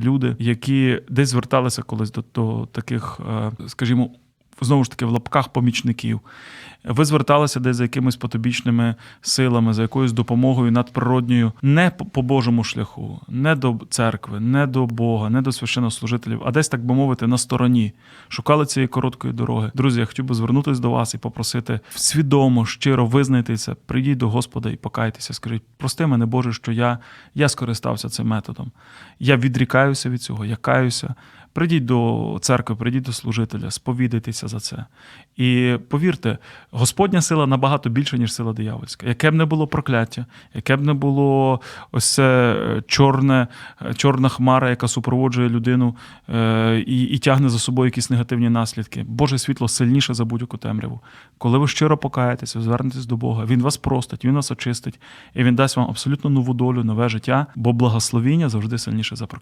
люди, які десь зверталися колись до, до таких, е, скажімо, знову ж таки, в лапках помічників. Ви зверталися десь за якимись потобічними силами, за якоюсь допомогою надприродньою, не по- Божому шляху, не до церкви, не до Бога, не до священнослужителів, а десь, так би мовити, на стороні. Шукали цієї короткої дороги. Друзі, я хотів би звернутися до вас і попросити свідомо, щиро визнайтеся, прийдіть до Господа і покайтеся. Скажіть, прости мене, Боже, що я, я скористався цим методом. Я відрікаюся від цього, я каюся. Прийдіть до церкви, прийдіть до служителя, сповідайтеся за це. І повірте, Господня сила набагато більша, ніж сила диявольська. Яке б не було прокляття, яке б не було ось це е, чорне, е, чорна хмара, яка супроводжує людину е, і, і тягне за собою якісь негативні наслідки. Боже світло сильніше за будь-яку темряву. Коли ви щиро покаєтеся, звернетесь до Бога, Він вас простить, Він вас очистить, і Він дасть вам абсолютно нову долю, нове життя, бо благословіння завжди сильніше за прокляття.